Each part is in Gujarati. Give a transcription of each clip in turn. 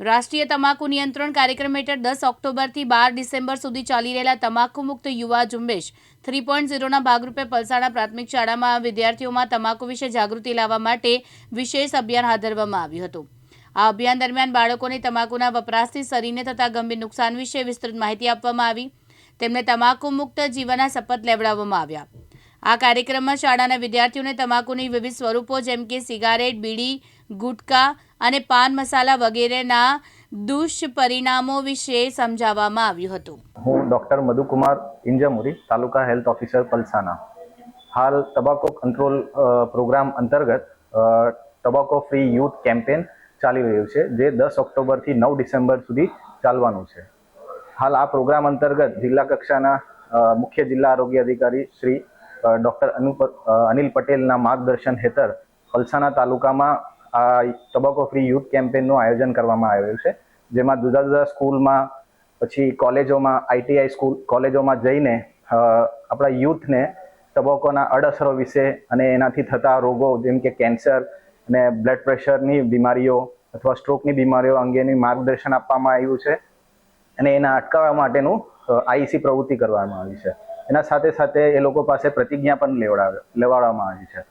રાષ્ટ્રીય તમાકુ નિયંત્રણ કાર્યક્રમ હેઠળ દસ ઓક્ટોબરથી બાર ડિસેમ્બર સુધી ચાલી રહેલા તમાકુ મુક્ત યુવા ઝુંબેશ થ્રી પોઈન્ટ ઝીરોના ભાગરૂપે પલસાણા પ્રાથમિક શાળામાં વિદ્યાર્થીઓમાં તમાકુ વિશે જાગૃતિ લાવવા માટે વિશેષ અભિયાન હાથ ધરવામાં આવ્યું હતું. આ અભિયાન દરમિયાન બાળકોને તમાકુના વપરાશથી શરીરને થતા ગંભીર નુકસાન વિશે વિસ્તૃત માહિતી આપવામાં આવી. તેમને તમાકુ મુક્ત જીવનના શપથ લેવડાવવામાં આવ્યા. આ કાર્યક્રમમાં શાળાના વિદ્યાર્થીઓને તમાકુની વિવિધ સ્વરૂપો જેમ કે સિગારેટ, બીડી, ગુટકા અને પાન મસાલા વગેરેના દુષ્પરિણામો વિશે સમજાવવામાં આવ્યું હતું. હું doctor Madhukumar Injamuri, taluka health officer Palsana. હાલ ટબાકો કંટ્રોલ પ્રોગ્રામ અંતર્ગત તબાકો ફ્રી યુથ કેમ્પેન ચાલી રહ્યું છે, જે દસ ઓક્ટોબરથી નવ ડિસેમ્બર સુધી ચાલવાનું છે. હાલ આ પ્રોગ્રામ અંતર્ગત જિલ્લા કક્ષાના મુખ્ય જિલ્લા આરોગ્ય અધિકારી શ્રી ડૉક્ટર અનિલ પટેલના માર્ગદર્શન હેઠળ પલસાના તાલુકામાં આ ટબાકો ફ્રી યુથ કેમ્પેનનું આયોજન કરવામાં આવ્યું છે, જેમાં જુદા જુદા સ્કૂલમાં, પછી કોલેજોમાં આઈટીઆઈ સ્કૂલ, કોલેજોમાં જઈને આપણા યુથને ટબાકોના અડઅસરો વિશે અને એનાથી થતા રોગો જેમ કે કેન્સર અને બ્લડ પ્રેશરની બીમારીઓ અથવા સ્ટ્રોકની બીમારીઓ અંગેની માર્ગદર્શન આપવામાં આવ્યું છે અને એના અટકાવવા માટેનું આઈસી પ્રવૃત્તિ કરવામાં આવી છે. એના સાથે સાથે એ લોકો પાસે પ્રતિજ્ઞા પણ લેવડાવ, લેવાડવામાં આવી છે.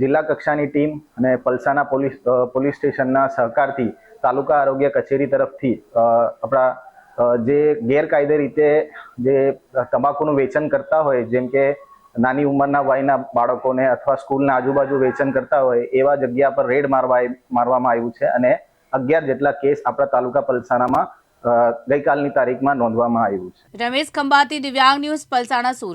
જિલ્લા કક્ષાની ટીમ અને પલસાના પોલીસ પોલીસ સ્ટેશનના સહકારથી તાલુકા આરોગ્ય કચેરી તરફથી આપણા જે ગેરકાયદે રીતે જે તમાકુનું વેચાણ કરતા હોય, જેમ કે નાની ઉંમરના વયના બાળકોને અથવા સ્કૂલના આજુબાજુ વેચાણ કરતા હોય, એવા જગ્યા પર રેડ મારવા મારવામાં આવ્યું છે અને અગિયાર જેટલા કેસ આપણા તાલુકા પલસાણામાં ગઈકાલની તારીખમાં નોંધવામાં આવ્યું છે. રમેશ ખંભાતી, દિવ્યાંગ ન્યૂઝ, પલસાણા, સુરત.